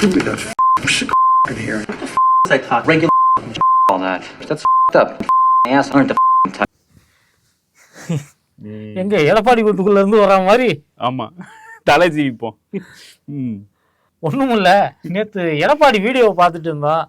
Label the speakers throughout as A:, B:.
A: Scooby that f***ing shit in here.
B: I talk? Regular all that. That's up. Ass. Aren't the type.
C: எங்க எடப்பாடி வீட்டுக்குள்ள இருந்து வர மாதிரி?
D: ஆமா. தலை சீவிப்போம். ம்.
C: ஒண்ணும் இல்ல நேத்து எடப்பாடி வீடியோவை பார்த்துட்டு இருந்தோம்.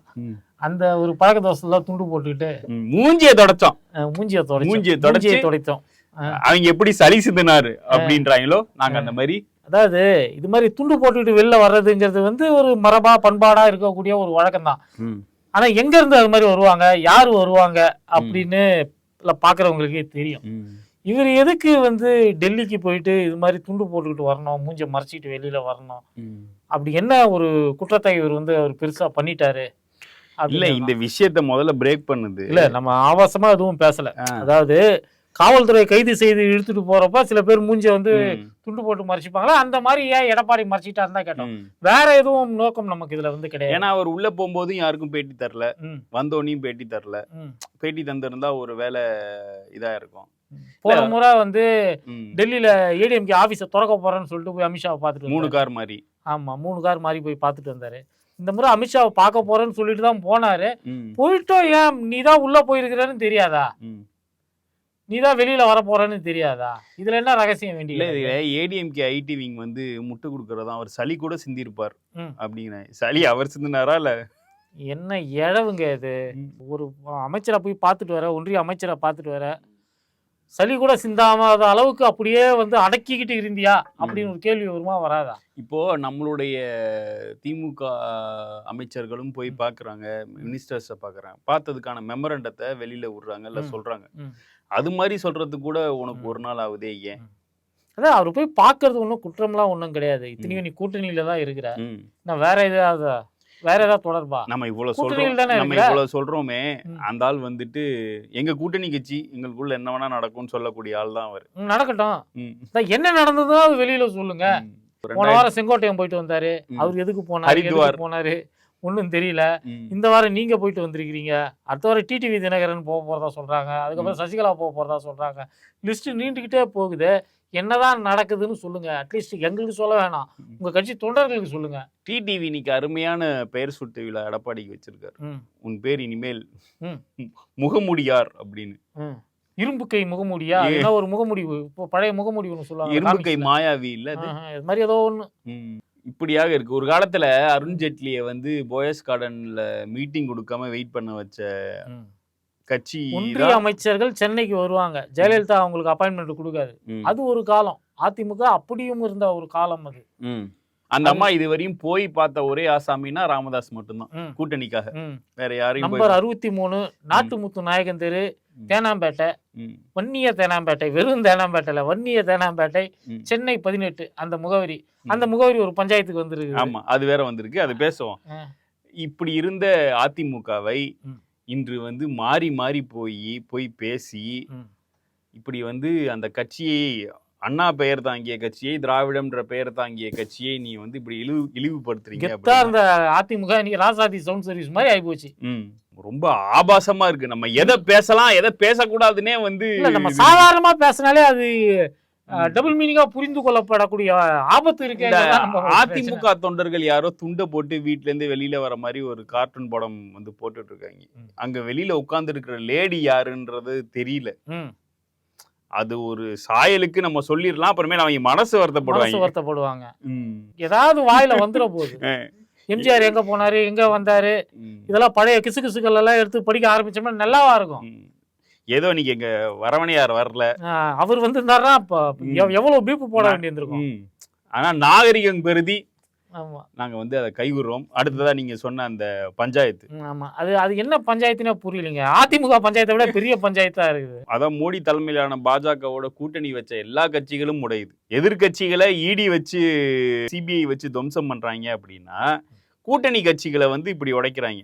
C: அந்த ஒரு பழக்க தோசைல துண்டு போட்டுக்கிட்டு.
D: மூஞ்சிய தொடச்சோம்.
C: மூஞ்சியை தொடச்சோம்.
D: மூஞ்சியை தொடச்சு-
C: மூஞ்சியை துடைத்தோம் அஹ்,
D: அவங்க எப்படி சளி சிந்தினாரு அப்படின்றாங்களோ நாங்க அந்த மாதிரி
C: அதாவது இது மாதிரி துண்டு போட்டுக்கிட்டு வெளில வர்றதுங்கிறது வந்து ஒரு மரபா பண்பாடா இருக்கக்கூடிய ஒரு வழக்கம் தான். ஆனா எங்க இருந்து அது மாதிரி வருவாங்க? யார் வருவாங்க? அப்படின்னு பாக்குறவங்களுக்கே தெரியும். இவர் எதுக்கு வந்து டெல்லிக்கு போயிட்டு இது மாதிரி துண்டு போட்டுக்கிட்டு வரணும்? மூஞ்ச மறைச்சிட்டு வெளியில வரணும். அப்படி என்ன ஒரு குற்றத்தை இவர் வந்து அவர் பெருசா பண்ணிட்டாரு?
D: இல்ல இந்த விஷயத்த முதல்ல பிரேக் பண்ணுது.
C: இல்ல நம்ம ஆபாசமா எதுவும் பேசல. அதாவது காவல்துறை கைது செய்து இழுத்துட்டு போறப்ப சில பேர் மூஞ்ச வந்து. துண்டு போட்டு மறைச்சிப்பாங்களா அந்த மாதிரி ஏன் எடப்பாடி மறைச்சிட்டாருன்னு தான் கேட்டோம். வேற எதுவும் நோக்கம் நமக்கு இதுல வந்து கிடையாது
D: ஏன்னா அவர் உள்ள போகும்போதும் யாருக்கும் பேட்டி தரல வந்தோனையும் பேட்டி தரல. பேட்டி தந்திருந்தா ஒரு வேலை இதா இருக்கும்
C: போன முறை வந்து. டெல்லியில ஏடிஎம்கே ஆபீஸ திறக்க போறேன்னு சொல்லிட்டு போய் அமித்ஷாவை பார்த்துட்டு
D: மூணு. கார் மாதிரி
C: ஆமா மூணு கார் மாறி போய் பார்த்துட்டு வந்தாரு இந்த முறை அமித்ஷாவை பார்க்க போறேன்னு சொல்லிட்டு தான் போனாரு. போயிட்டோம் ஏன் நீ தான் உள்ள போயிருக்கிறன்னு தெரியாதா. நீ தான் வெளியில வர போறேன்னு தெரியாதா? இதுல என்ன ரகசியம்
D: இல்ல
C: வேண்டிய
D: இதுல ஏடிஎம்கே ஐடி விங் வந்து முட்டு கொடுக்கறதா? அவர் சளி கூட சிந்திருப்பார்
C: ம்.
D: அப்படிங்கிறேன் சளி அவர் சிந்தினாரா இல்ல?
C: என்ன இழவுங்க இது? ஒரு அமைச்சரை போய் பார்த்துட்டு வர ஒன்றிய அமைச்சரை பார்த்துட்டு வர சளி கூட சிந்தாமத அளவுக்கு அப்படியே வந்து அடக்கிக்கிட்டு இருந்தியா? அப்படின்னு ஒரு கேள்வி வருமா வராதா?
D: இப்போ நம்மளுடைய திமுக அமைச்சர்களும் போய் பார்க்கறாங்க மினிஸ்டர்ஸை பார்க்கறாங்க. பார்த்ததுக்கான மெமரண்டத்தை வெளியில விடுறாங்க இல்ல
C: ம்.
D: அது மாதிரி சொல்றதுக்கு கூட உனக்கு. ஒரு நாள் ஆகுதே ஏன்?
C: அதான் அவர் போய் பார்க்கறது ஒன்றும் குற்றம்லாம் ஒன்றும் கிடையாது. இத்தனையும் நீ கூட்டணியில தான் இருக்கிற. நான் வேற ஏதாவது வேற ஏதாவது தொடர்பா?
D: நம்ம இவ்வளவு சொல்றோம். நம்ம? இவ்வளவு சொல்றோமே. அந்த ஆள் வந்துட்டு எங்க கூட்டணி கட்சி எங்களுக்குள்ள என்ன வேணா நடக்கும்னு சொல்லக்கூடிய ஆள் தான் அவர்.
C: நடக்கட்டும். என்ன நடந்ததோ அது வெளியில சொல்லுங்க. போன வாரம் செங்கோட்டையன் போயிட்டு வந்தாரு. அவர் எதுக்கு போனாரு? போனாரு? ஒன்றும் தெரியல. இந்த வாரம் நீங்க போயிட்டு வந்திருக்கிறீங்க. அடுத்த வாரம் டிடிவி தினகரன் போக போறதா சொல்றாங்க. அதுக்கப்புறம் சசிகலா போக போறதா சொல்றாங்க. லிஸ்ட் நீண்டுகிட்டே போகுது. என்னதான் நடக்குதுன்னு சொல்லுங்க. அட்லீஸ்ட் எங்களுக்கு சொல்ல வேணாம். உங்க கட்சி தொண்டர்களுக்கு சொல்லுங்க.
D: டிடிவி இன்னைக்கு அருமையான பெயர் சுட்டு விழா எடப்பாடிக்கு வச்சிருக்காரு. உன் பேர் இனிமேல். முகமுடியார் அப்படின்னு.
C: இரும்பு கை முகமூடியா? ஒரு முகமூடி? பழைய முகமூடி ஒன்று சொல்லுவாங்க.
D: இரும்பு கை. மாயாவி இல்ல
C: இது மாதிரி ஏதோ ஒன்று.
D: இப்படியாக இருக்கு. ஒரு காலத்துல அருண் ஜேட்லியை வந்து போயஸ் கார்டன்ல மீட்டிங் கொடுக்காம வெயிட் பண்ண வச்ச கட்சி
C: ஒன்றிய அமைச்சர்கள் சென்னைக்கு வருவாங்க. ஜெயலலிதா அவங்களுக்கு அப்பாயின்மெண்ட் கொடுக்காது. அது ஒரு காலம். அதிமுக அப்படியும் இருந்த ஒரு காலம் அது.
D: அந்த அம்மா இதுவரையும் போய் பார்த்த ஒரே ஆசாமினா ராமதாஸ் மட்டும்தான் கூட்டணிக்காக. வேற யாரையும் போய்
C: நம்பர் அறுபத்தி மூணு நாட்டுமுத்து நாயகன் தெரு. தேனாம்பேட்டை. வன்னிய தேனாம்பேட்டை வெறும் தேனாம்பேட்டையில வன்னிய தேனாம்பேட்டை. சென்னை பதினெட்டு அந்த முகவரி. அந்த முகவரி ஒரு பஞ்சாயத்துக்கு வந்துருக்கு
D: ஆமா அது வேற வந்திருக்கு அது பேசுவோம். இப்படி இருந்த அதிமுகவை. இன்று வந்து மாறி மாறி போய் போய் பேசி. இப்படி வந்து அந்த கட்சியை அண்ணா பெயர் தாங்கிய கட்சியை திராவிடம்ன்ற பெயர் தாங்கிய கட்சியை நீ வந்து இப்படி இழிவு இழிவுபடுத்துறீங்க
C: இருந்த அதிமுக இன்னைக்கு ராசாதி சவுண்ட் சர்வீஸ் மாதிரி ஆயிப்போச்சு.
D: ரொம்ப ஆபாசமா இருக்கு நம்ம எதை பேசலாம் எதை பேசக்கூடாதுன்னே வந்து
C: நம்ம சாதாரணமா பேசினாலே அது. டபுள் மீனிங்கா புரிந்து கொள்ளப்படக்கூடிய ஆபத்து இருக்கு
D: அதிமுக தொண்டர்கள் யாரோ துண்டை போட்டு வீட்ல இருந்து வெளியில வர மாதிரி ஒரு கார்ட்டூன் படம் வந்து போட்டுட்டு இருக்காங்க. அங்க வெளியில உட்கார்ந்து இருக்கிற லேடி யாருன்றது தெரியல. அது ஒரு சாயலுக்கு நம்ம சொல்லிடலாம் அப்புறமேல அவங்க மனசு வருத்தப்படுவாங்க
C: வருத்தப்படுவாங்க. ஏதாவது வாயில வந்துட போகுது. எம்ஜிஆர் எங்க போனாரு எங்க வந்தாரு. இதெல்லாம் பழைய கிசுகிசுகள் எல்லாம் எடுத்து படிக்க ஆரம்பிச்சோம்னா நல்லாவா இருக்கும்.
D: ஏதோ நீங்க எங்க வரவணையார் வரல
C: அவர் வந்திருந்தாருன்னா எவ்வளவு பீப்பு போட வேண்டியிருந்திருக்கும்.
D: ஆனா நாகரிகம் பெருதி நாங்க வந்து அதை கைவிடுறோம். அடுத்ததா நீங்க சொன்ன அந்த பஞ்சாயத்து.
C: ஆமா. அது அது என்ன பஞ்சாயத்துனே புரியலைங்க. அதிமுக பஞ்சாயத்தை விட பெரிய பஞ்சாயத்தா இருக்குது.
D: அதான் மோடி தலைமையிலான பாஜகவோட கூட்டணி வச்ச எல்லா கட்சிகளும் உடையுது. எதிர்க்கட்சிகளை இடி வச்சு சிபிஐ வச்சு துவம்சம் பண்றாங்க அப்படின்னா கூட்டணி கட்சிகளை வந்து இப்படி உடைக்கிறாங்க.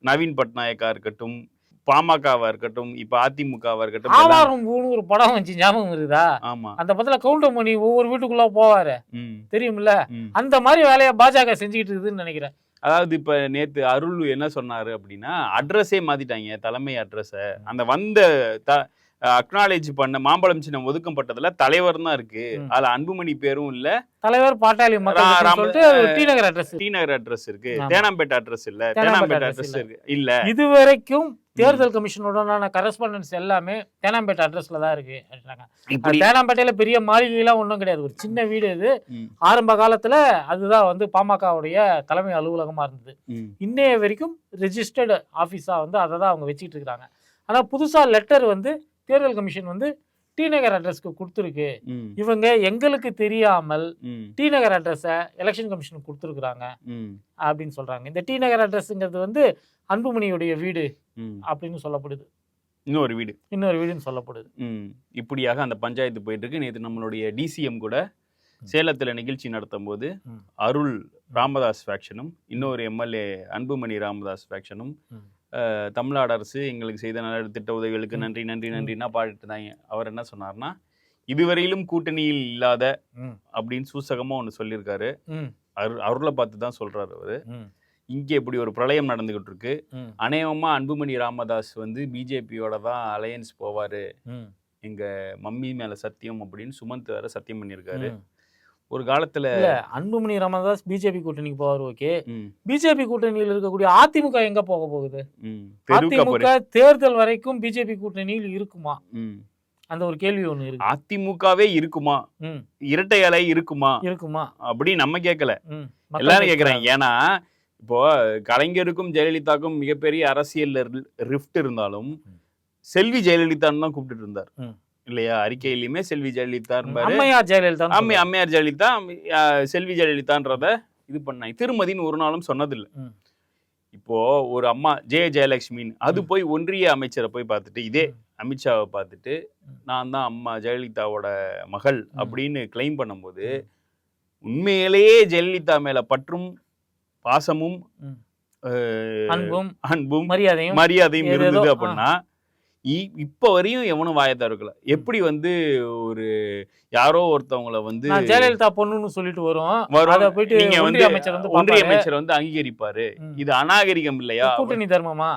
D: நவீன் பட்நாயக்கா இருக்கட்டும் பாமகவா இருக்கட்டும் இப்ப அதிமுகவா இருக்கட்டும்
C: ஆவாரம் ஒரு படம் வந்துச்சு ஞாபகம் இருக்குதா
D: ஆமா.
C: அந்த படத்துல கவுண்டர் மணி ஒவ்வொரு வீட்டுக்குள்ள போவாரு.
D: ம்.
C: அந்த மாதிரி வேலையை பாஜக செஞ்சுக்கிட்டு இருக்குதுன்னு நினைக்கிறேன்.
D: அதாவது இப்ப நேத்து அருள் என்ன சொன்னாரு அப்படின்னா அட்ரஸே மாத்திட்டாங்க தலைமை அட்ரஸ அந்த வந்த த அக்னாலேஜ் பண்ண மாம்பழம் சின்னம் ஒதுக்கப்பட்டதுல தலைவர் தான் இருக்கு. அதுல அன்புமணி பேரும் இல்ல.
C: தலைவர் பாட்டாளி T Nagar address
D: T Nagar address இருக்கு. தேனாம்பேட்டை அட்ரஸ் இல்ல.
C: தேனாம்பேட்டை
D: அட்ரஸ் இருக்கு. இல்ல.
C: இதுவரைக்கும் தேர்தல் கமிஷனுடனான கரஸ்பாண்டன்ஸ் எல்லாமே தேனாம்பேட்டை அட்ரஸ்ல தான் இருக்கு அப்படின்னாங்க.
D: இப்படி
C: தேனாம்பேட்டையில பெரிய மாளிகைலாம் ஒன்றும் கிடையாது. ஒரு சின்ன வீடு இது. ஆரம்ப காலத்துல அதுதான் வந்து பாமகவுடைய தலைமை அலுவலகமா இருந்தது. இன்னைய வரைக்கும் ரெஜிஸ்டர்டு ஆஃபீஸா வந்து அதை தான் அவங்க வச்சுட்டு இருக்காங்க. ஆனா புதுசா லெட்டர் வந்து தேர்தல் கமிஷன் வந்து டி நகர் அட்ரஸ்க்கு கொடுத்துருக்கு. இவங்க எங்களுக்கு தெரியாமல் டி நகர் அட்ரஸை எலெக்ஷன் கமிஷனுக்கு கொடுத்துருக்குறாங்க. அப்படின்னு சொல்றாங்க. இந்த டி நகர் அட்ரஸ்ங்கிறது வந்து அன்புமணியுடைய வீடு. அப்படின்னு சொல்லப்படுது.
D: இன்னொரு வீடு.
C: இன்னொரு வீடுன்னு சொல்லப்படுது.
D: இப்படியாக அந்த பஞ்சாயத்து போயிட்டு இருக்கு நேற்று நம்மளுடைய டிசிஎம் கூட சேலத்துல நிகழ்ச்சி நடத்தும் போது. அருள் ராமதாஸ் ஃபேக்ஷனும் இன்னொரு எம்எல்ஏ அன்புமணி ராமதாஸ் ஃபேக்ஷனும் தமிழ்நாடு அரசு எங்களுக்கு செய்த நலத்திட்ட உதவிகளுக்கு
C: ம்.
D: நன்றி நன்றி. நன்றின்னா பாடிட்டு இருந்தாங்க. அவர் என்ன சொன்னார்னா இதுவரையிலும் கூட்டணியில் இல்லாத. அப்படின்னு சூசகமா ஒன்று சொல்லியிருக்காரு. அரு அருளை பார்த்து தான் சொல்றாரு அவரு. இங்கே இப்படி ஒரு பிரளயம் நடந்துகிட்டு இருக்கு அநேகமா அன்புமணி ராமதாஸ் வந்து பிஜேபியோட தான் அலையன்ஸ் போவாரு. எங்க மம்மி மேல சத்தியம் அப்படின்னு சுமந்த் வேற சத்தியம் பண்ணியிருக்காரு. ஒரு காலத்துல
C: அன்புமணி ராமதாஸ் பிஜேபி கூட்டணிக்கு போவார் ஓகே. பிஜேபி கூட்டணியில் இருக்கக்கூடிய அதிமுக எங்க போக போகுது? அதிமுக தேர்தல் வரைக்கும் பிஜேபி கூட்டணியில் இருக்குமா. அந்த ஒரு கேள்வி ஒண்ணு இருக்கு.
D: அதிமுகவே இருக்குமா? இரட்டை அலை இருக்குமா?
C: இருக்குமா?
D: அப்படி நம்ம கேட்கல எல்லாரும். கேக்குறாங்க. ஏன்னா இப்போ கலைஞருக்கும் ஜெயலலிதாக்கும் மிகப்பெரிய அரசியல் ரிஃப்ட் இருந்தாலும். செல்வி ஜெயலலிதான்னு தான் கூப்பிட்டு இருந்தார். இல்லையா அறிக்கையிலுமே செல்வி ஜெயலலிதா
C: அம்மையார் ஜெயலலிதா
D: அம்மை அம்மையார் ஜெயலலிதா செல்வி ஜெயலலிதான்றத இது பண்ணாங்க திருமதின்னு ஒரு நாளும் சொன்னதில்லை. இப்போ ஒரு அம்மா ஜெய ஜெயலட்சுமின்னு அது. போய் ஒன்றிய அமைச்சரை போய் பார்த்துட்டு இதே அமித்ஷாவை பார்த்துட்டு. நான் தான் அம்மா ஜெயலலிதாவோட மகள். அப்படின்னு கிளைம் பண்ணும்போது. உண்மையிலேயே ஜெயலலிதா மேல பற்றும் பாசமும்
C: அன்பும்
D: அன்பும்
C: மரியாதையும்
D: மரியாதையும் இருந்தது. அப்படின்னா இப்ப வரையும் எவனும் வாயை திறக்கல. எப்படி வந்து ஒரு யாரோ ஒருத்தவங்கள வந்து
C: ஜெயலலிதா பொண்ணுன்னு சொல்லிட்டு வரும். அத போயிட்டு
D: நீங்க வந்து
C: அமைச்சர் வந்து
D: ஒன்றிய. அமைச்சர் வந்து அங்கீகரிப்பாரு. இது அநாகரிகம் இல்லையா?
C: கூட்டணி தர்மமா?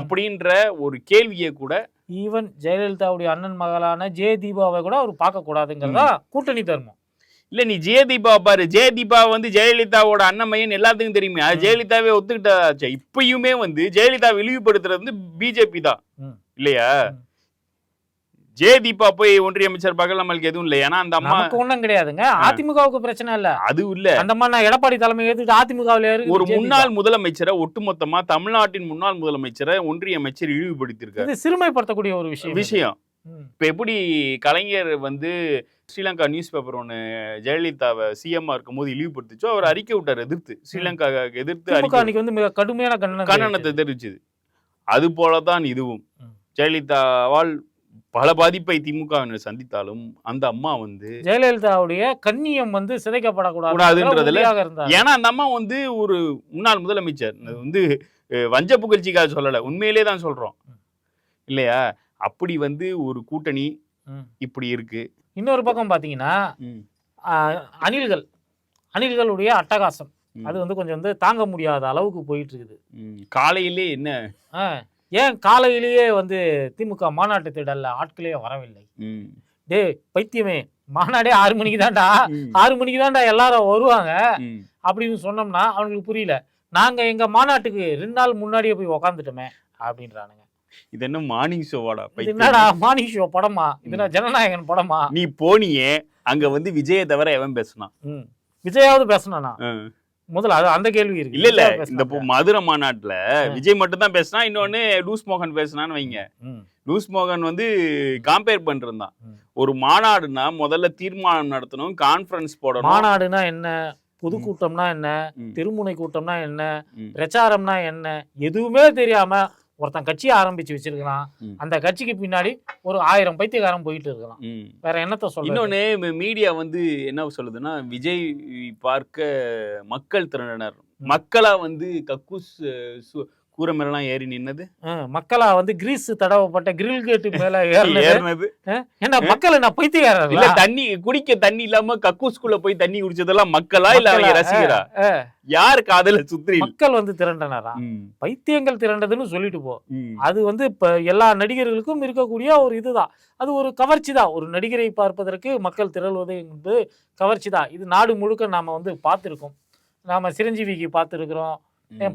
D: அப்படின்ற ஒரு கேள்வியை கூட
C: ஈவன் ஜெயலலிதாவுடைய அண்ணன் மகளான ஜெய தீபாவை கூட அவர் பார்க்க கூடாதுங்கிறதா கூட்டணி தர்மம்?
D: இல்ல நீ ஜெயதீபா பாரு. ஜெயதீபா வந்து ஜெயலலிதாவோட அண்ணமையன் எல்லாத்துக்கும் தெரியுமே. அது. ஜெயலலிதாவே ஒத்துக்கிட்டாச்சு. இப்பயுமே வந்து ஜெயலலிதா இழிவுபடுத்துறது வந்து பிஜேபி தான். இல்லையா?
C: ம்.
D: ஜெயதீபா போய் ஒன்றிய அமைச்சர் பார்க்க நம்மளுக்கு எதுவும் இல்லை ஏன்னா அந்த அம்மா
C: ஒண்ணும் கிடையாதுங்க. அதிமுகவுக்கு பிரச்சனை இல்ல.
D: அது இல்ல.
C: அந்த மாதிரி நான் எடப்பாடி தலைமை ஏத்துட்டு அதிமுகவில்
D: ஒரு. முன்னாள் முதலமைச்சரை ஒட்டுமொத்தமா தமிழ்நாட்டின் முன்னாள் முதலமைச்சரை ஒன்றிய அமைச்சர் இழிவுபடுத்தியிருக்காரு.
C: சிறுமைப்படுத்தக்கூடிய ஒரு விஷயம்
D: விஷயம். இப்ப எப்படி கலைஞர் வந்து ஸ்ரீலங்கா நியூஸ் பேப்பர் ஒன்று ஜெயலலிதாவை சிஎம்மா இருக்கும்போது இழிவுபடுத்துச்சோ அவர் அறிக்கை விட்டார் எதிர்த்து. ஸ்ரீலங்கா எதிர்த்து
C: அன்னைக்கு வந்து மிக கடுமையான
D: கண்டனத்தை தெரிவிச்சது. அது போலதான் இதுவும். ஜெயலலிதாவால் பல பாதிப்பை திமுகவினர் சந்தித்தாலும் அந்த அம்மா வந்து
C: ஜெயலலிதாவுடைய கண்ணியம் வந்து சிதைக்கப்படக்கூடாது
D: ஏன்னா அந்த அம்மா வந்து ஒரு முன்னாள் முதலமைச்சர். வந்து வஞ்ச புகழ்ச்சிக்காக சொல்லல. உண்மையிலே தான் சொல்றோம். இல்லையா? அப்படி வந்து ஒரு கூட்டணி. இப்படி இருக்கு.
C: இன்னொரு பக்கம். ஆஹ், அணில்கள். அணில்களுடைய அட்டகாசம். அது வந்து கொஞ்சம் வந்து தாங்க முடியாத அளவுக்கு போயிட்டு இருக்குது.
D: காலையிலே என்ன?
C: ஏன் காலையிலேயே வந்து திமுக மாநாட்டு திடல்ல ஆட்களே வரவில்லை. டேய் பைத்தியமே மாநாடே ஆறு மணிக்கு தான்டா. ஆறு மணிக்கு தான்டா எல்லாரும் வருவாங்க. அப்படின்னு சொன்னோம்னா அவனுக்கு புரியல. நாங்க எங்க மாநாட்டுக்கு ரெண்டு நாள் முன்னாடியே போய் உக்காந்துட்டோமே அப்படின்றானுங்க.
D: இது என்ன மார்னிங் ஷோவாடா
C: என்னடா மார்னிங் ஷோ படமா? இதுனா ஜனநாயகன் படமா?
D: நீ போனியே அங்க வந்து விஜய தவிர எவன் பேசுனான்.
C: விஜயாவது பேசணும்னா
D: ஆ.
C: முதல்ல அது அந்த கேள்வி இருக்கு
D: இல்ல இல்ல இந்த மதுரை மாநாட்டுல. விஜய் மட்டும் தான் பேசினா இன்னொன்னு லூஸ் மோகன் பேசினான்னு வைங்க. லூஸ் மோகன் வந்து காம்பேர்
C: ம்.
D: ஒரு மாநாடுனா முதல்ல தீர்மானம் நடத்தணும் கான்ஃபரன்ஸ் போடணும்
C: மாநாடுனா என்ன. பொதுக்கூட்டம்னா என்ன. திருமுனை கூட்டம்னா என்ன. பிரச்சாரம்னா என்ன எதுவுமே தெரியாம ஒருத்தன் கட்சியை ஆரம்பிச்சு வச்சிருக்கலாம். அந்த கட்சிக்கு பின்னாடி ஒரு ஆயிரம் பைத்தியக்காரன் போயிட்டு இருக்கலாம். வேற என்னத்த சொல்ல
D: இன்னொன்னு மீடியா வந்து என்ன சொல்லுதுன்னா விஜய் பார்க்க மக்கள் திரண்டினர். மக்களா வந்து கக்கூஸ் கூரை மேலாம் ஏறி நின்னது.
C: மக்களா வந்து கிரீஸ் தடவப்பட்ட கிரில் கேட்டு மேல ஏறினது. ஏன்னா மக்கள் என்ன
D: இல்ல
C: பைத்தியக்காரர்களா
D: தண்ணி குடிக்க தண்ணி இல்லாம கக்கூஸ்குள்ள போய் தண்ணி குடிச்சதெல்லாம் மக்களா இல்ல அவங்க? ரசிகரா? யாரு காதல சுத்திரி
C: மக்கள் வந்து திரண்டனரா? பைத்தியங்கள் திரண்டதுன்னு சொல்லிட்டு போ. அது வந்து இப்ப எல்லா நடிகர்களுக்கும் இருக்கக்கூடிய ஒரு இதுதான். அது ஒரு கவர்ச்சி தான் ஒரு நடிகரை பார்ப்பதற்கு மக்கள் திரள்வது என்பது கவர்ச்சி தான் இது நாடு முழுக்க நாம வந்து பார்த்துருக்கோம். நாம சிரஞ்சீவிக்கு பார்த்துருக்குறோம்.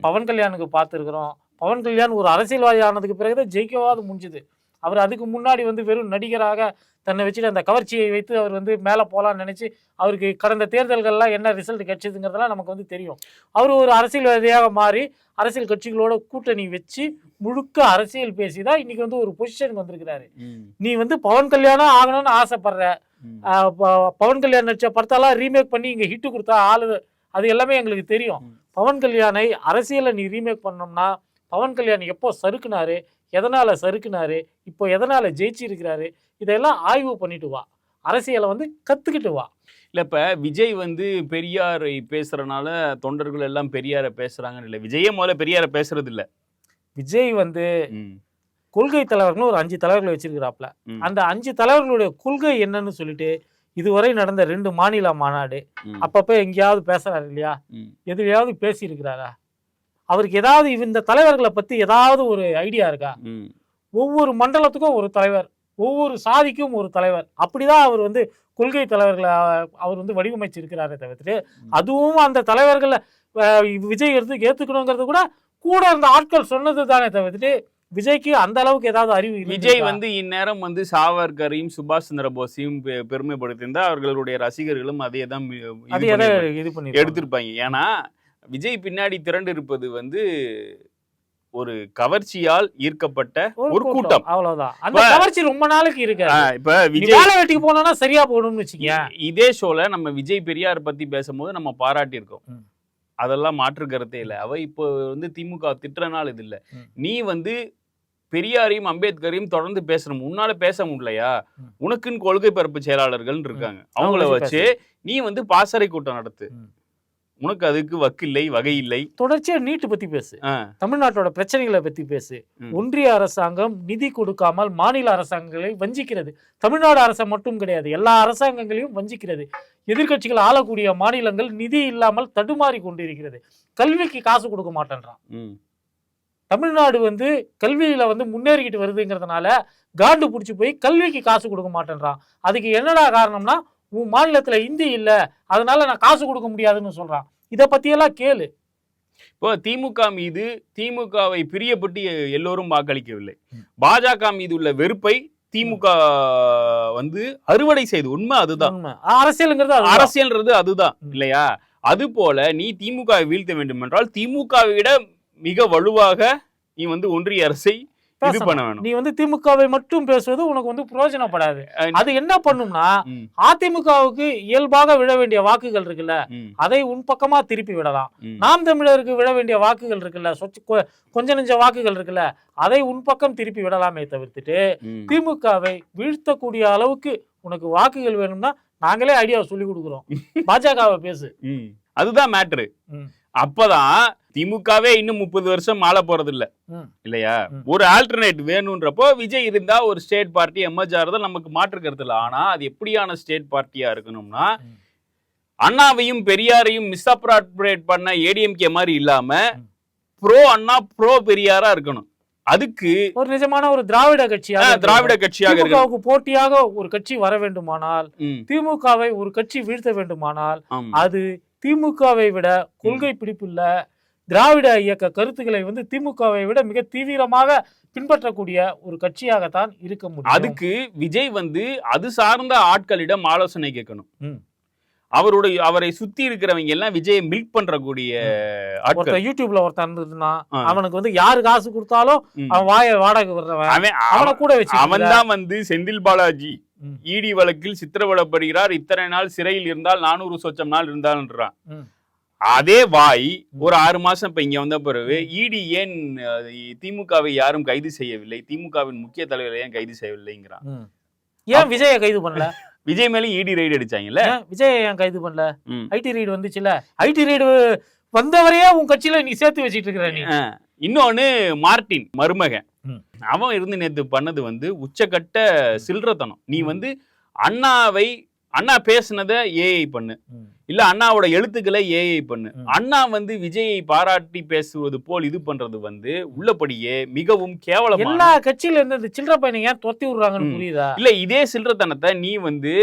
C: பவன் கல்யாணுக்கு பார்த்துருக்குறோம். பவன் கல்யாண் ஒரு அரசியல்வாதி ஆனதுக்கு பிறகுதான் ஜெயிக்கவாது முடிஞ்சுது. அவர் அதுக்கு முன்னாடி வந்து வெறும் நடிகராக தன்னை வச்சுட்டு அந்த கவர்ச்சியை வைத்து அவர் வந்து மேலே போகலான்னு நினச்சி அவருக்கு கடந்த தேர்தல்கள்லாம் என்ன ரிசல்ட் கிடைச்சதுங்கிறதெல்லாம் நமக்கு வந்து தெரியும். அவர் ஒரு அரசியல்வாதியாக மாறி அரசியல் கட்சிகளோட கூட்டணி வச்சு முழுக்க அரசியல் பேசி தான் இன்னைக்கு வந்து ஒரு பொசிஷனுக்கு வந்திருக்கிறாரு. நீ வந்து பவன் கல்யாணம் ஆகணும்னு ஆசைப்படுற. பவன் கல்யாண் நடிச்ச படத்தெல்லாம் ரீமேக் பண்ணி இங்க ஹிட் கொடுத்தா ஆளு அது எல்லாமே எங்களுக்கு தெரியும். பவன் கல்யாணை அரசியலை நீ ரீமேக் பண்ணோம்னா பவன் கல்யாண் எப்போ சறுக்குனாரு எதனால சறுக்குனாரு இப்போ எதனால ஜெயிச்சு இருக்கிறாரு இதெல்லாம் ஆய்வு பண்ணிட்டு வா அரசியலை வந்து கத்துக்கிட்டு வா
D: இல்ல இப்ப விஜய் வந்து பெரியாரை பேசுறனால தொண்டர்கள் எல்லாம் பெரியாரை பேசுறாங்கன்னு இல்ல விஜயே முதல்ல பெரியாரை பேசுறது இல்ல
C: விஜய் வந்து. கொள்கை தலைவர்கள் ஒரு அஞ்சு தலைவர்களை வச்சிருக்கிறாப்ல. அந்த அஞ்சு தலைவர்களுடைய கொள்கை என்னன்னு சொல்லிட்டு இதுவரை நடந்த ரெண்டு மாநில மாநாடு. அப்பப்ப எங்கேயாவது பேசுறாரு இல்லையா. எதுலையாவது பேசி இருக்கிறாரா அவருக்கு ஏதாவது இந்த தலைவர்களை பத்தி ஏதாவது ஒரு ஐடியா இருக்கா. ஒவ்வொரு மண்டலத்துக்கும் ஒரு தலைவர் ஒவ்வொரு சாதிக்கும் ஒரு தலைவர் அப்படிதான் அவர் வந்து கொள்கை தலைவர்களை அவர் வந்து வடிவமைச்சிருக்கிறாரே தவிர்த்துட்டு அதுவும் அந்த தலைவர்களை விஜய் எடுத்து ஏத்துக்கணுங்கிறது கூட கூட இருந்த ஆட்கள் சொன்னது தானே தவிர்த்துட்டு விஜய்க்கு அந்த அளவுக்கு ஏதாவது அறிவு
D: விஜய்? வந்து இந்நேரம் வந்து சாவர்கரையும் சுபாஷ் சந்திர போஸையும் பெருமைப்படுத்தியிருந்தா அவர்களுடைய ரசிகர்களும் அதே தான் இது
C: பண்ணி
D: எடுத்திருப்பாங்க. ஏன்னா விஜய் பின்னாடி திரண்டு இருப்பது வந்து ஒரு கவர்ச்சியால் ஈர்க்கப்பட்ட ஒரு கூட்டம்.
C: அவ்வளவுதான். அந்த கவர்ச்சி ரொம்ப நாளைக்கு இருக்கு
D: இப்ப விஜய்
C: வேலை வெட்டிக்கு போனோம்னா சரியா போகணும்னு வச்சுக்கேன்
D: இ- இதே ஷோல நம்ம விஜய் பெரியார் பத்தி பேசும்போது நம்ம பாராட்டியிருக்கோம்.
C: ம்.
D: அதெல்லாம் மாற்று கருத்தே இல்லை. அவ இப்போ வந்து திமுக திட்டுறனால இது இல்ல. நீ வந்து பெரியாரையும் அம்பேத்கரையும் தொடர்ந்து பேசணும். உன்னால பேச முடியலையா. உனக்குன்னு கொள்கை பரப்பு செயலாளர்கள் இருக்காங்க. அவங்கள வச்சு நீ வந்து பாசறை கூட்டம் நடத்து. உனக்கு அதுக்கு வக்கில்லை வகை இல்லை.
C: தொடர்ச்சியா நீட்டு பத்தி பேசு. தமிழ்நாட்டோட பிரச்சனைகளை பத்தி பேசு. ஒன்றிய அரசாங்கம் நிதி கொடுக்காமல் மாநில அரசாங்கங்களை வஞ்சிக்கிறது. தமிழ்நாடு அரசு மட்டும் கிடையாது. எல்லா அரசாங்கங்களையும் வஞ்சிக்கிறது. எதிர்க்கட்சிகள் ஆளக்கூடிய மாநிலங்கள் நிதி இல்லாமல் தடுமாறி கொண்டிருக்கிறது. கல்விக்கு காசு கொடுக்க மாட்டேன்றான். தமிழ்நாடு வந்து கல்வியில வந்து முன்னேறிக்கிட்டு வருதுங்கிறதுனால காண்டு பிடிச்சி போய் கல்விக்கு காசு கொடுக்க மாட்டேன்றான் அதுக்கு என்னடா காரணம்னா உன் மாநிலத்துல இந்தி இல்ல அதனால நான் காசு கொடுக்க முடியாதுன்னு சொல்றான் இத பத்தியெல்லாம் கேளு
D: இப்போ திமுக மீது திமுகவை பிரியப்பட்டு எல்லோரும் வாக்களிக்கவில்லை. பாஜக மீது உள்ள வெறுப்பை திமுக வந்து அறுவடை செய்து உண்மை அதுதான்.
C: அரசியலுங்கிறது.
D: அரசியல்ன்றது அதுதான். இல்லையா அது போல நீ திமுகவை வீழ்த்த வேண்டும் என்றால் திமுகவை விட மிக வலுவாக நீ வந்து ஒன்றிய அரசை இது. பண்ண வேணும்
C: நீ வந்து திமுகவை மட்டும் பேசுவது உனக்கு வந்து பிரயோஜனப்படாது அது என்ன பண்ணும்னா அதிமுகவுக்கு இயல்பாக விழ வேண்டிய வாக்குகள் இருக்குல்ல அதை உன் பக்கமா திருப்பி விடலாம். நாம் தமிழருக்கு விழ வேண்டிய வாக்குகள் இருக்குல்ல கொஞ்ச நெஞ்ச வாக்குகள் இருக்குல்ல அதை உன் பக்கம் திருப்பி விடலாமே தவிர்த்துட்டு. திமுகவை வீழ்த்தக்கூடிய அளவுக்கு உனக்கு வாக்குகள் வேணும்னா நாங்களே ஐடியா சொல்லி கொடுக்குறோம் பாஜகவை பேசு.
D: அதுதான் மேட்ரு. அப்பதான் திமுகவே இன்னும் முப்பது வருஷம் மாற போறது இல்ல. இல்லையா. ஒரு ஆல்டர்னேட் வேணும்ன்றப்போ விஜய் இருந்தா ஒரு ஸ்டேட் பார்ட்டி எமர்ஜ் ஆறத நமக்கு மாற்று கருத்து இல்ல ஆனா அது எப்படியான ஸ்டேட் பார்ட்டியா இருக்கணும்னா. அண்ணாவையும் பெரியாரையும் மிஸ்அப்ராப்ரேட் பண்ண ஏடிஎம்கே மாதிரி இல்லாம. ப்ரோ அண்ணா ப்ரோ பெரியாரா இருக்கணும் அதுக்கு
C: ஒரு நிஜமான ஒரு திராவிட கட்சியாக
D: திராவிட கட்சியாக
C: திமுகவுக்கு போட்டியாக ஒரு கட்சி வர வேண்டுமானால் திமுகவை ஒரு கட்சி வீழ்த்த வேண்டுமானால். அது திமுகவை விட கொள்கை பிடிப்புள்ள திராவிட இயக்க கருத்துக்களை வந்து திமுகவை விட மிக தீவிரமாக பின்பற்றக்கூடிய ஒரு கட்சியாகத்தான் இருக்க முடியும்.
D: அதுக்கு விஜய் வந்து அது சார்ந்த ஆட்களிடம் ஆலோசனை கேட்கணும். அவருடைய அவரை சுத்தி இருக்கிறவங்க எல்லாம் விஜயை மில்க் பண்றக்கூடிய
C: ஒருத்தன் யூடியூப்ல ஒருத்தன் இருந்தான். அவனுக்கு வந்து யாரு காசு கொடுத்தாலும். அவன் வாய வாடகை விடுறவன்
D: அவன்
C: அவனை கூட வச்சு
D: அவன் தான் வந்து செந்தில் பாலாஜி. இடி வழக்கில் சித்திரவடப்படுகிறார் இத்தனை நாள் சிறையில் இருந்தால் நானூறு சொச்சம் நாள் இருந்தால்ன்றான். அதே வாய் ஒரு ஆறு மாசம் இப்ப இங்க வந்த பிறகு இடி ஏன் அஹ், திமுகவை யாரும் கைது செய்யவில்லை? திமுகவின் முக்கிய தலைவரை ஏன் கைது செய்யவில்லைங்கிறான்.
C: ஏன் விஜய கைது பண்ணல?
D: விஜய் மேல இடி ரைடு அடிச்சாங்கல்ல?
C: விஜய ஏன் கைது பண்ணல. ஐடி ரைடு வந்துச்சுல ஐடி ரைடு வந்தவரையே உன் கட்சியில நீ சேர்த்து வச்சிட்டு இருக்கிற நீ.
D: இன்னொன்னு மார்ட்டின் மருமகன். அவன் இருந்து நேத்து பண்ணது வந்து உச்சக்கட்ட சில்றத்தனம் நீ வந்து அண்ணாவை அண்ணா பேசுனத ஏஐ பண்ணு. இல்ல அண்ணாவோட எழுத்துக்களை ஏஐ பண்ணு. அண்ணா வந்து விஜயை பாராட்டி பேசுவது போல் இது பண்றது வந்து உள்ளபடியே மிகவும் கேவலமான
C: எல்லா கட்சியில இருந்து சில்லற பையனை ஏன் துரத்தி விடுறாங்கன்னு. புரியுதா
D: இல்ல இதே சில்லறத்தனத்தை நீ வந்து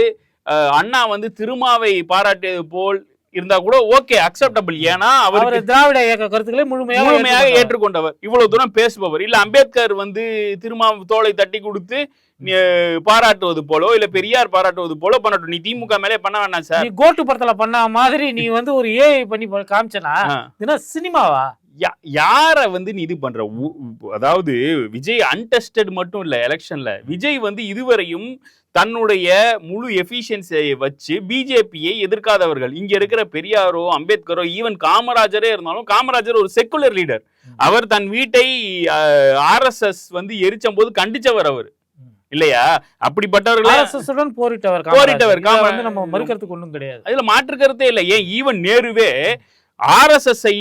D: அண்ணா வந்து திருமாவை பாராட்டியது போல் இருந்தா கூட ஓகே அக்செப்டபிள் ஏன்னா
C: அவர் திராவிட இயக்க கருத்துக்களை முழுமையாக
D: முழுமையாக
C: ஏற்றுக்கொண்டவர்.
D: இவ்வளவு தூரம் பேசுபவர் இல்ல அம்பேத்கர் வந்து திருமா தோலை தட்டி கொடுத்து பாராட்டுவது போலோ இல்ல பெரியார் பாராட்டுவது போலோ பண்ணட்டும். நீ திமுக மேலே பண்ண வேணாம் சார்
C: நீ கோட்டு படத்துல பண்ண மாதிரி நீ வந்து ஒரு ஏஐ பண்ணி காமிச்சனா. இதுனா சினிமாவா?
D: யார வந்து நீ இது பண்ற? அதாவது விஜய் அன்டெஸ்டட் மட்டும் இல்ல எலெக்ஷன்ல விஜய் வந்து இதுவரையும் தன்னுடைய முழு எஃபிஷியன்சியை வச்சு பிஜேபியை எதிர்க்காதவர்கள். இங்க இருக்கிற பெரியாரோ அம்பேத்கரோ ஈவன் காமராஜரே இருந்தாலும் காமராஜர் ஒரு செக்குலர் லீடர் அவர் தன் வீட்டை ஆர்எஸ்எஸ் வந்து எரிச்ச போது கண்டிச்சவர் அவர். இல்லையா? அப்படிப்பட்டவர்களே
C: போரிட்டவர்
D: போரிட்டவர்.
C: இதுல வந்து நம்ம மறுக்கிறதுக்கு ஒண்ணும் கிடையாது.
D: அதுல மாற்று கருத்தே இல்லை. ஏன்? ஈவன் நேருவே ஆர்எஸ்எஸ்ஐ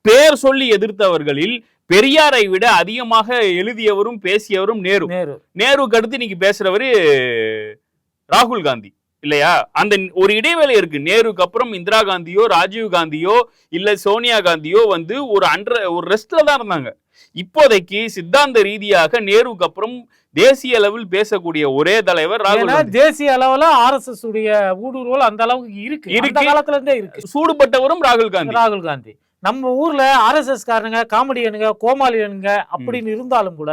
D: பேர் சொல்லி எதிர்த்தவர்களில் பெரியாரை விட அதிகமாக எழுதியவரும் பேசியவரும் நேரு.
C: நேரு.
D: நேருக்கு அடுத்து இன்னைக்கு பேசுறவரு ராகுல் காந்தி. இல்லையா? அந்த ஒரு இடைவேளை இருக்கு. நேருக்கு அப்புறம் இந்திரா காந்தியோ ராஜீவ் காந்தியோ இல்ல சோனியா காந்தியோ வந்து ஒரு அன்ற ஒரு ரெஸ்ட்ல தான் இருந்தாங்க. இப்போதைக்கு சித்தாந்த ரீதியாக நேருக்கு அப்புறம் தேசிய அளவில் பேசக்கூடிய ஒரே தலைவர் ராகுல்
C: தேசிய அளவுல ஆர்எஸ்எஸ் உடைய ஊடுருவல் அந்த அளவுக்கு இருக்கு.
D: இருக்கு.
C: காலத்துல இருந்தே இருக்கு.
D: சூடுபட்டவரும் ராகுல் காந்தி.
C: ராகுல் காந்தி. நம்ம ஊர்ல ஆர்எஸ்எஸ் காரனுங்க காமெடியனுங்க கோமாளியனுங்க அப்படின்னு இருந்தாலும் கூட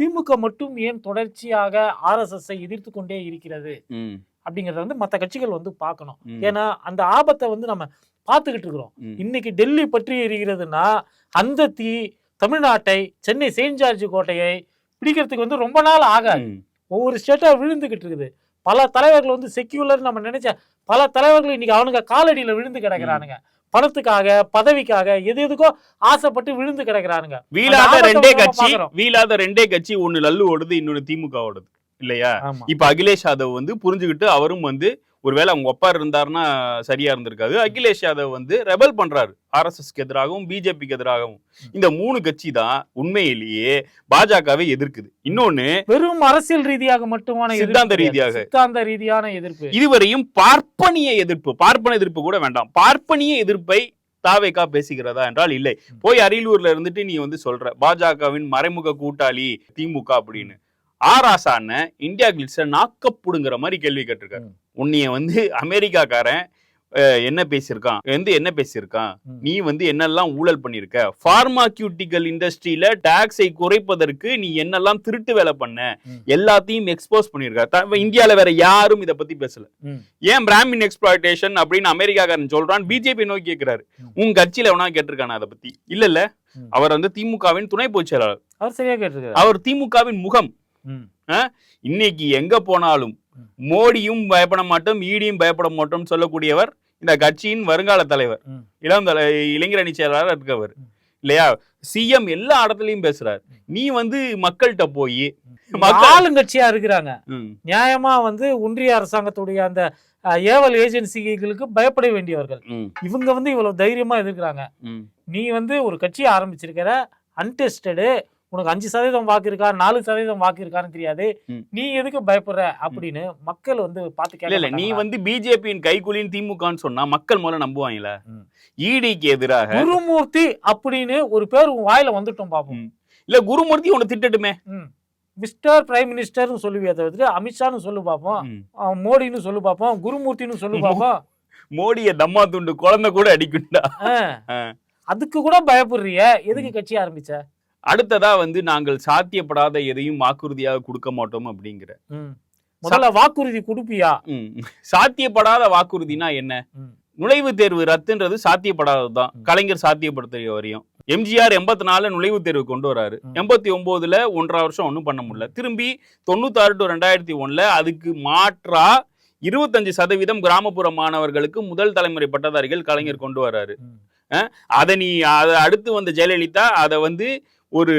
C: திமுக மட்டும் ஏன் தொடர்ச்சியாக ஆர்எஸ்எஸ் எதிர்த்து கொண்டே இருக்கிறது? அப்படிங்கறத வந்து மத்த கட்சிகள் வந்து பார்க்கணும். ஏன்னா அந்த ஆபத்தை வந்து நம்ம பார்த்துக்கிட்டு இருக்கிறோம். இன்னைக்கு டெல்லி பற்றி எரிகிறதுனா அந்த தீ தமிழ்நாட்டை சென்னை செயின்ட் ஜார்ஜ் கோட்டையை பிடிக்கிறதுக்கு வந்து ரொம்ப நாள் ஆகாது. ஒவ்வொரு ஸ்டேட்டா விழுந்துகிட்டு இருக்குது. பல தலைவர்கள் வந்து செக்யூலர் நம்ம நினைச்ச பல தலைவர்கள் இன்னைக்கு அவனுங்க காலடியில விழுந்து கிடக்குறானுங்க. பணத்துக்காக பதவிக்காக எது எதுக்கோ ஆசைப்பட்டு விழுந்து கிடக்குறானுங்க.
D: வீழாத ரெண்டே கட்சி. வீழாத ரெண்டே கட்சி ஒன்னு லல்லு ஓடுது இன்னொன்னு திமுக ஓடுது இல்லையா? இப்ப அகிலேஷ் யாதவ் வந்து புரிஞ்சுக்கிட்டு அவரும் வந்து ஒருவேளை அவங்க அப்பா இருந்தாருன்னா சரியா இருந்திருக்காது. அகிலேஷ் யாதவ் வந்து ரெபல் பண்றாரு. ஆர்எஸ்எஸ்க்கு எதிராகவும் பிஜேபிக்கு எதிராகவும். இந்த மூணு கட்சி தான் உண்மையிலேயே பாஜகவை எதிர்க்குது. இன்னொன்னு
C: வெறும் அரசியல் ரீதியாக மட்டுமான
D: சித்தாந்த. ரீதியாக.
C: சித்தாந்த ரீதியான எதிர்ப்பு.
D: இதுவரையும் பார்ப்பனிய எதிர்ப்பு. பார்ப்பன எதிர்ப்பு கூட வேண்டாம். பார்ப்பனிய எதிர்ப்பை தாவேக்கா பேசுகிறதா என்றால் இல்லை. போய் அரியலூர்ல இருந்துட்டு நீ வந்து சொல்ற பாஜகவின் மறைமுக கூட்டாளி திமுக அப்படின்னு. ஆராசான இந்தியா கிளிட்ஸ நாக்கப்புடுங்கிற மாதிரி கேள்வி கேட்டிருக்காரு. உன்னைய வந்து அமெரிக்காக்காரன் என்ன பேசியிருக்கான் வந்து என்ன பேசியிருக்கான். நீ வந்து என்னெல்லாம் ஊழல் பண்ணிருக்க பார்மாக்யூட்டிக்கல் இண்டஸ்ட்ரியில டாக்ஸை குறைப்பதற்கு நீ என்னெல்லாம் திருட்டு வேலை பண்ண. எல்லாத்தையும் எக்ஸ்போஸ் பண்ணிருக்க த- இந்தியால வேற யாரும் இத பத்தி பேசல. ஏன் பிராமின் எக்ஸ்பிளாய்டேஷன் அப்படின்னு அமெரிக்காக்காரன் சொல்றான் பிஜேபி நோக்கி கேட்கிறாரு. உன் கட்சியில எவனா கேட்டிருக்கானா அதை பத்தி இல்ல இல்ல. அவர் வந்து திமுகவின் துணை பொதுச் செயலாளர்
C: அவர் சரியா கேட்டிருக்காரு
D: அவர் திமுகவின் முகம். இன்னைக்கு எங்க போனாலும். மோடியும் பயப்பட மாட்டோம் ஈடியும் பயப்பட மாட்டோம் சொல்லக்கூடியவர் இந்த கட்சியின் வருங்கால தலைவர். இளம் தலை இளைஞர் அணி செயலாளர் இருக்கவர். இல்லையா? சிஎம் எல்லா இடத்துலயும் பேசுறாரு. நீ வந்து மக்கள்கிட்ட போய்
C: ஆளுங்கட்சியா இருக்கிறாங்க. நியாயமா வந்து ஒன்றிய அரசாங்கத்துடைய அந்த ஏவல் ஏஜென்சிகளுக்கு பயப்பட வேண்டியவர்கள். இவங்க வந்து இவ்வளவு தைரியமா எதிர்க்கிறாங்க. நீ வந்து ஒரு கட்சியை ஆரம்பிச்சிருக்கிற அன்டெஸ்டடு உனக்கு அஞ்சு சதவீதம் வாக்கு இருக்கா? நாலு சதவீதம் வாக்கு இருக்கான்னு தெரியாது. நீ எதுக்கு பயப்படுற? அப்படின்னு மக்கள் வந்து பார்த்து
D: இல்ல இல்ல.
C: கேட்க
D: நீ வந்து பிஜேபியின் கைக்குலின் திமுகன்னு சொன்னா மக்கள் முதல்ல நம்புவாங்கல்ல.
C: ம்.
D: ஈடிக்கு எதிராக.
C: குருமூர்த்தி அப்படின்னு ஒரு பேர் உன் வாயில வந்துட்டோம் பாப்போம்.
D: இல்ல குருமூர்த்தி உன்னை திட்டட்டுமே.
C: மிஸ்டர் பிரைம் மினிஸ்டர்னு சொல்லுவியே தவிர்த்து அமித்ஷான்னு சொல்லு பார்ப்போம் மோடின்னு சொல்லு பார்ப்போம் குருமூர்த்தின்னு சொல்லு பார்ப்போம்
D: மோடிய தம்மா துண்டு குழந்தை கூட அடிக்குண்டா.
C: அதுக்கு கூட பயப்படுறிய. எதுக்கு கட்சி ஆரம்பிச்ச?
D: அடுத்ததா வந்து நாங்கள் சாத்தியப்படாத எதையும் வாக்குறுதியாக கொடுக்க மாட்டோம் அப்படிங்கிற.
C: முதல்ல வாக்குறுதி கொடுப்பியா.
D: சாத்தியப்படாத வாக்குறுதினா என்ன. நுழைவுத் தேர்வு ரத்துன்றது சாத்தியப்படாததுதான். கலைஞர் சாத்தியப்படுத்துற வரையும் எம்ஜிஆர் எண்பத்தி நாலுல நுழைவுத் தேர்வு கொண்டு வராரு. எண்பத்தி ஒன்பதுல ஒன்றரை வருஷம் ஒன்றும் பண்ண முடியல திரும்பி தொண்ணூத்தாறு டு ரெண்டாயிரத்தி ஒண்ணுல அதுக்கு மாற்றா இருபத்தஞ்சு சதவீதம் கிராமப்புற மாணவர்களுக்கு முதல் தலைமுறை பட்டதாரிகள் கலைஞர் கொண்டு வராரு. அதை நீ அதை அடுத்து வந்த ஜெயலலிதா அதை வந்து ஒரு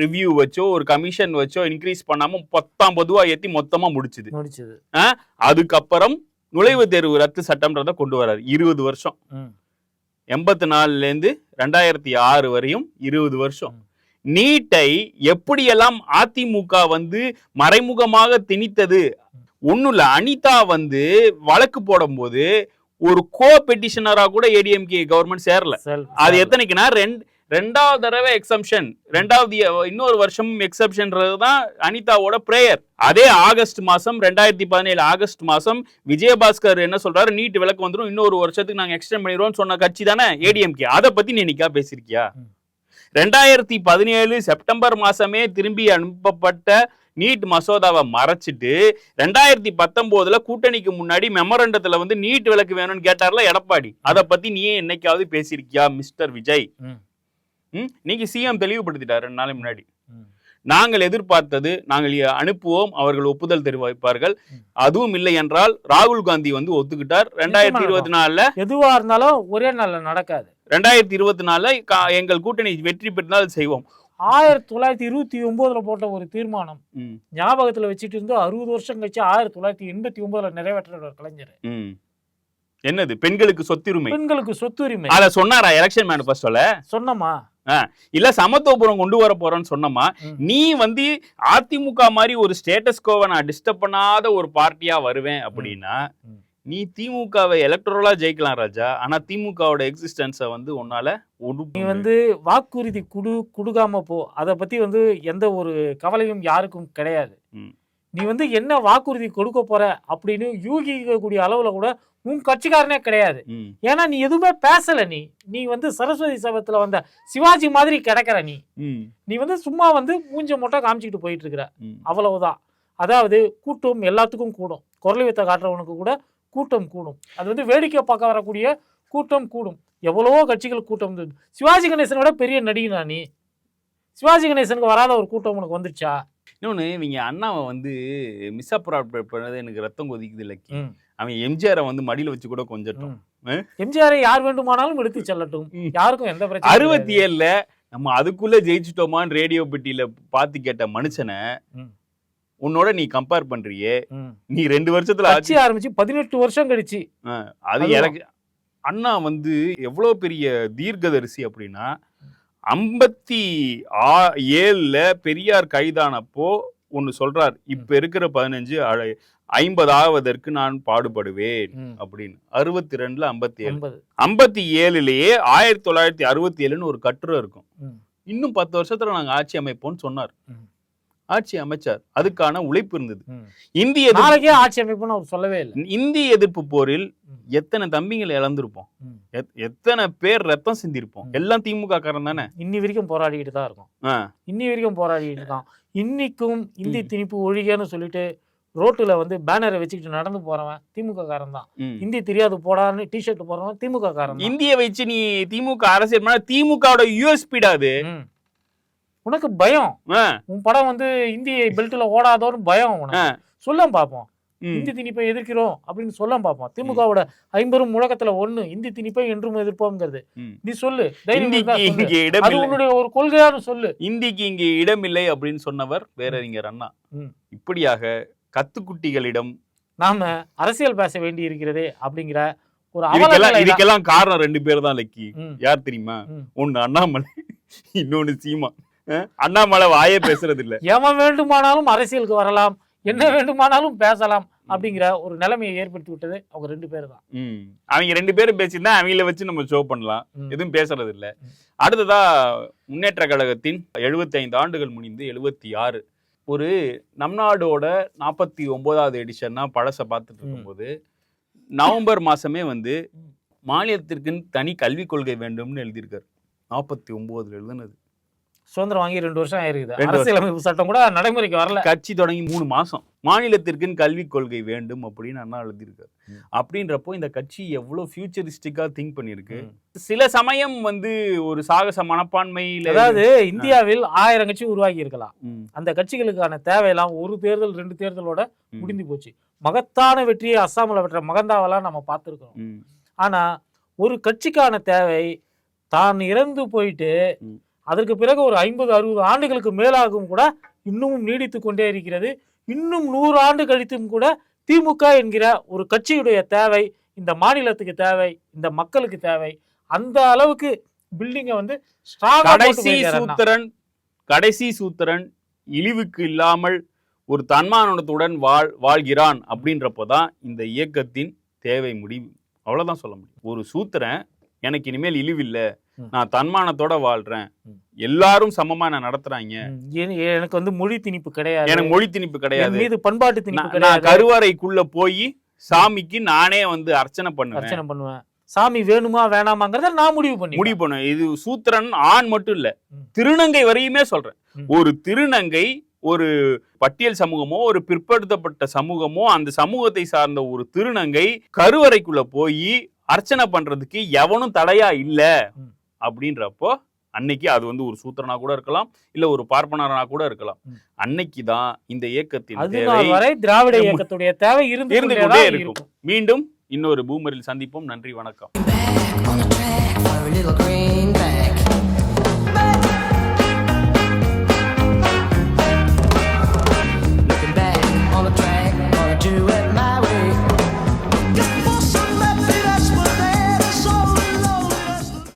D: ரிவ்யூ வச்சோ ஒரு கமிஷன் வச்சோ இன்க்ரீஸ் பண்ணாம பத்தாம் பொதுவா ஏத்தி மொத்தமா முடிச்சுது.
C: முடிச்சது.
D: அதுக்கப்புறம் நுழைவுத் தேர்வு ரத்து சட்டம்ன்றத கொண்டு வராரு. இருபது வருஷம். எண்பத்தி நாலுல இருந்து ரெண்டாயிரத்தி ஆறு வரையும் இருபது வருஷம். நீட்டை எப்படியெல்லாம் அதிமுக வந்து மறைமுகமாக திணித்தது? ஒண்ணும் இல்ல அனிதா வந்து வழக்கு போடும்போது ஒரு கோ பெட்டிஷனரா கூட ஏடிஎம்கே கவர்மெண்ட் சேரல. அது எத்தனைக்குன்னா ரெண்டு ரெண்டாவது தடவை எக்ஸம்ஷன் ரெண்டாவது இன்னொரு வருஷம் எக்ஸப்ஷன்றது தான் அனிதாவோட பிரேயர் அதே ஆகஸ்ட் மாசம் ரெண்டாயிரத்தி பதினேழு ஆகஸ்ட் மாசம் விஜயபாஸ்கர் என்ன சொல்றாரு? நீட் விளக்கு வந்துடும் இன்னொரு வருஷத்துக்கு நாங்க எக்ஸ்டெண்ட் பண்ணிடுவோம் சொன்ன கட்சி தானே ஏடிஎம்கே அதை பத்தி நீ நிக்கா பேசிருக்கியா
C: ம்.
D: ரெண்டாயிரத்தி பதினேழு செப்டம்பர் மாசமே திரும்பி அனுப்பப்பட்ட நீட் மசோதாவை மறைச்சிட்டு ரெண்டாயிரத்தி பத்தொன்பதுல கூட்டணிக்கு முன்னாடி மெமரண்டத்துல வந்து நீட் விளக்கு வேணும்னு கேட்டார்ல எடப்பாடி. அதை பத்தி நீ என்னைக்காவது பேசியிருக்கியா மிஸ்டர் விஜய்? நீங்க சிஎம் தெளிவுபடுத்திட்டார் ரெண்டு நாளைக்கு முன்னாடி. நாங்கள் எதிர்பார்த்தது நாங்கள் அனுப்புவோம் அவர்கள் ஒப்புதல் தெரிவிப்பார்கள். அதுவும் இல்லை என்றால் ராகுல் காந்தி வந்து ஒத்துக்கிட்டார். ரெண்டாயிரத்தி இருபத்தி நாலுல
C: எதுவா இருந்தாலும் ஒரே நாள்ல நடக்காது.
D: ரெண்டாயிரத்தி இருபத்தி நாலுல எங்கள் கூட்டணி வெற்றி பெற்றால் செய்வோம்.
C: ஆயிரத்தி தொள்ளாயிரத்தி இருபத்தி ஒன்பதுல போட்ட ஒரு தீர்மானம். ஞாபகத்துல வச்சுட்டு இருந்து அறுபது வருஷம் கழிச்சு ஆயிரத்தி தொள்ளாயிரத்தி எண்பத்தி ஒன்பதுல நிறைவேற்ற கலைஞர்.
D: என்னது? பெண்களுக்கு சொத்துரிமை.
C: பெண்களுக்கு சொத்துரிமை.
D: அத சொன்னாரா? எலெக்ஷன் மேனிஃபெஸ்டோல
C: சொன்னமா?
D: இல்ல சமத்துவபுரம் கொண்டு வர போறோம்னு சொன்னமா. நீ வந்து அதிமுக மாதிரி ஒரு ஸ்டேட்டஸ் கோவை நான் டிஸ்டர்ப் பண்ணாத ஒரு பார்ட்டியா வருவேன் அப்படின்னா. நீ திமுகவை எலக்ட்ரலா ஜெயிக்கலாம் ராஜா ஆனா திமுகவோட எக்ஸிஸ்டன்ஸை வந்து உன்னால
C: நீ வந்து வாக்குறுதி குடு குடுக்காம போ அதை பத்தி வந்து எந்த ஒரு கவலையும் யாருக்கும் கிடையாது. நீ வந்து என்ன வாக்குறுதி கொடுக்க போற அப்படின்னு யூகிக்கக்கூடிய அளவுல கூட உன் கட்சிக்காரனே கிடையாது. ஏன்னா நீ எதுவுமே பேசல நீ. நீ வந்து சரஸ்வதி சபத்துல வந்த சிவாஜி மாதிரி கிடக்குற நீ. நீ வந்து சும்மா வந்து மூஞ்ச மட்டும் காமிச்சிக்கிட்டு போயிட்டு இருக்கிற. அவ்வளவுதான். அதாவது கூட்டம் எல்லாத்துக்கும் கூடும். குரல் வித்த காட்டுறவனுக்கு கூட கூட்டம் கூடும். அது வந்து வேடிக்கை பார்க்க வரக்கூடிய கூட்டம் கூடும். எவ்வளவோ கட்சிகள் கூட்டம் சிவாஜி கணேசனை விட பெரிய நடிகனா நீ? சிவாஜி கணேசனுக்கு வராத ஒரு கூட்டம் உனக்கு வந்துருச்சா?
D: இன்னொன்னு இவங்க அண்ணாவை வந்து மிஸ் அப்ராப்ரேட் பண்ணது எனக்கு ரத்தம் கொதிக்குது இல்லக்கி.
C: ம்.
D: அவன் எம்ஜிஆரை வந்து மடியில வச்சு கூட கொஞ்சட்டும்.
C: எம்ஜிஆரை யார் வேண்டுமானாலும் எடுத்து செல்லட்டும். யாருக்கும் எந்த பிரச்சனையும்
D: அறுபத்தி. ஏழுல நம்ம அதுக்குள்ள ஜெயிச்சிட்டோமான்னு ரேடியோ பெட்டியில பார்த்து கேட்ட மனுஷனை. உன்னோட நீ கம்பேர் பண்றியே. நீ ரெண்டு வருஷத்துல ஆட்சி
C: ஆரம்பிச்சு பதினெட்டு வருஷம் கழிச்சு
D: அது. எனக்கு அண்ணா வந்து எவ்வளவு பெரிய தீர்க்கதரிசி அப்படின்னா ஐம்பத்தி ஆ ஏழுல பெரியார் கைதானப்போ ஒன்னு சொல்றார் இப்ப இருக்கிற பதினஞ்சு அழ- ஐம்பது ஆவதற்கு நான் பாடுபடுவேன். அப்படின்னு அறுபத்தி ரெண்டுல ஐம்பத்தி ஏழு ஐம்பத்தி ஏழுலயே ஆயிரத்தி தொள்ளாயிரத்தி அறுபத்தி ஏழுன்னு ஒரு கட்டுரை இருக்கும். இன்னும் பத்து வருஷத்துல நாங்க ஆட்சி அமைப்போம்னு சொன்னார். ஆட்சி அமைச்சார் அதுக்கான உழைப்பு இருந்தது. இந்திய
C: நாளைக்கே ஆட்சி அமைப்புன்னு அவர் சொல்லவே இல்லை
D: இந்திய எதிர்ப்பு போரில். எத்தனை தம்பிங்களை இழந்திருப்போம் எத்தனை பேர் ரத்தம் சிந்திருப்போம். எல்லாம் திமுக காரன் தானே
C: இன்னி வரைக்கும் போராடிக்கிட்டு தான் இருக்கும். இன்னி வரைக்கும் போராடிட்டு இருக்கான் இன்னிக்கும் இந்தி. திணிப்பு ஒழிகன்னு சொல்லிட்டு ரோட்டுல வந்து பேனரை வச்சுக்கிட்டு நடந்து போறவன் திமுக காரன் தான்
D: ம்.
C: ஹிந்தி தெரியாது போடான்னு டிஷர்ட் போடுறவன் திமுக காரன்
D: இந்திய வச்சு நீ திமுக அரசியல் திமுகவோட யூஎஸ்பிடா அது.
C: உனக்கு பயம் உன் படம் வந்து இந்தி பெல்ட்ல ஓடாதோன்னு பயம். உனக்கு சொல்ல பார்ப்போம். இந்தி திணிப்பை எதிர்க்கிறோம் அப்படின்னு சொல்ல பார்ப்போம் திமுகவோட ஐம்பெரும் முழக்கத்துல ஒண்ணு இந்தி திணிப்பை என்றும் எதிர்ப்போம்ங்கிறது. நீ சொல்லு.
D: இங்கே
C: உன்னுடைய ஒரு கொள்கையான்னு சொல்லு
D: இந்திக்கு இங்கே இடமில்லை அப்படின்னு சொன்னவர் பேரறிஞர் அண்ணா
C: ம்.
D: இப்படியாக கத்துக்குட்டிகளிடம்
C: நாம அரசியல் பேச வேண்டி இருக்கிறதே அப்படிங்கிற ஒரு
D: இதுக்கெல்லாம் காரணம் ரெண்டு பேர் தான் லக்கி. யார் தெரியுமா. ஒண்ணு அண்ணாமலை இன்னொன்னு சீமா அண்ணாமலை வாயே பேசுறது இல்ல
C: எவன் வேண்டுமானாலும் அரசியலுக்கு வரலாம் என்ன வேண்டுமானாலும் பேசலாம் அப்படிங்கிற ஒரு நிலைமையை ஏற்படுத்தி விட்டது அவங்க ரெண்டு பேர் தான்.
D: அவங்க ரெண்டு பேரும் பேசியிருந்தா அவங்கள வச்சு நம்ம ஷோ பண்ணலாம். எதுவும் பேசுறது இல்ல. அடுத்ததா முன்னேற்ற கழகத்தின் 75 ஆண்டுகள் முடிந்து எழுபத்தி ஆறு ஒரு நம் நாடோட நாற்பத்தி ஒன்பதாவது எடிஷன்னா பழச பார்த்துட்டு இருக்கும்போது நவம்பர் மாசமே வந்து. மாநிலத்திற்குன்னு தனி கல்விக் கொள்கை வேண்டும்னு எழுதியிருக்காரு. நாற்பத்தி ஒன்பதுல எழுதுனது.
C: சுதந்திரம் வாங்கி ரெண்டு வருஷம் ஆயிருக்குது. அரசியலமைப்பு சட்டம் கூட நடைமுறைக்கு வரல.
D: கட்சி தொடங்கி மூணு மாசம். மாநிலத்திற்குன்னு கல்விக் கொள்கை வேண்டும் அப்படின்னு அண்ணா எழுதியிருக்காரு. அப்படின்றப்போ இந்த கட்சி எவ்வளவு ஃபியூச்சரிஸ்டிக்கா திங்க் பண்ணியிருக்கு. சில சமயம் வந்து ஒரு சாகச மனப்பான்மையில
C: அதாவது இந்தியாவில் ஆயிரம் கட்சி உருவாகி இருக்கலாம் அந்த கட்சிகளுக்கான தேவையெல்லாம் ஒரு தேர்தல் ரெண்டு தேர்தலோட முடிந்து போச்சு. மகத்தான வெற்றியை அஸ்ஸாமில் பெற்ற மகந்தாவெல்லாம் நம்ம பார்த்துருக்கோம்
D: ம்,
C: ஆனா ஒரு கட்சிக்கான தேவை தான் இறந்து போயிட்டு. அதற்கு பிறகு ஒரு ஐம்பது அறுபது ஆண்டுகளுக்கு மேலாகும் கூட இன்னமும் நீடித்து கொண்டே இருக்கிறது இன்னும் நூறு ஆண்டு கழித்தும் கூட திமுக என்கிற ஒரு கட்சியுடைய தேவை இந்த மாநிலத்துக்கு தேவை இந்த மக்களுக்கு தேவை அந்த அளவுக்கு பில்டிங்கை வந்து
D: கடைசி. சூத்திரன் கடைசி சூத்திரன் இழிவுக்கு இல்லாமல் ஒரு தன்மானத்துடன் வாழ் வாழ்கிறான் அப்படின்றப்பதான் இந்த இயக்கத்தின் தேவை முடிவு அவ்வளவுதான் சொல்ல முடியும் ஒரு சூத்திரன் எனக்கு இனிமேல் இழிவில்லை. நான் தன்மானத்தோட வாழ்றேன். எல்லாரும் சமமா என்ன நடத்துறாங்க.
C: எனக்கு வந்து மொழி திணிப்பு கிடையாது.
D: எனக்கு மொழி திணிப்பு கிடையாது.
C: மீது பண்பாட்டு திணிப்பு
D: நான் நான் கருவறைக்குள்ள போய் சாமிக்கு நானே வந்து அர்ச்சனை பண்ணுவேன்.
C: அர்ச்சனை பண்ணுவேன். சாமி வேணுமா வேணாமாங்கிறத நான் முடிவு பண்ணி
D: முடிவு பண்ணுவேன். இது சூத்திரன் ஆண் மட்டும் இல்ல. திருநங்கை வரையுமே சொல்றேன். ஒரு திருநங்கை ஒரு பட்டியல் சமூகமோ ஒரு பிற்படுத்தப்பட்ட சமூகமோ அந்த சமூகத்தை சார்ந்த ஒரு திருநங்கை கருவறைக்குள்ள போய் அர்ச்சனை பண்றதுக்கு எவனும் தடையா இல்ல. அப்படின்றப்போ அன்னைக்கு அது வந்து ஒரு சூத்திரனா கூட இருக்கலாம் இல்ல ஒரு பார்ப்பனரனா கூட இருக்கலாம். அன்னைக்கு தான் இந்த இயக்கத்தின் தேவை
C: திராவிட இயக்கத்துடைய தேவை இருந்து கொண்டே
D: இருக்கும். மீண்டும் இன்னொரு பூமரில் சந்திப்போம். நன்றி வணக்கம்.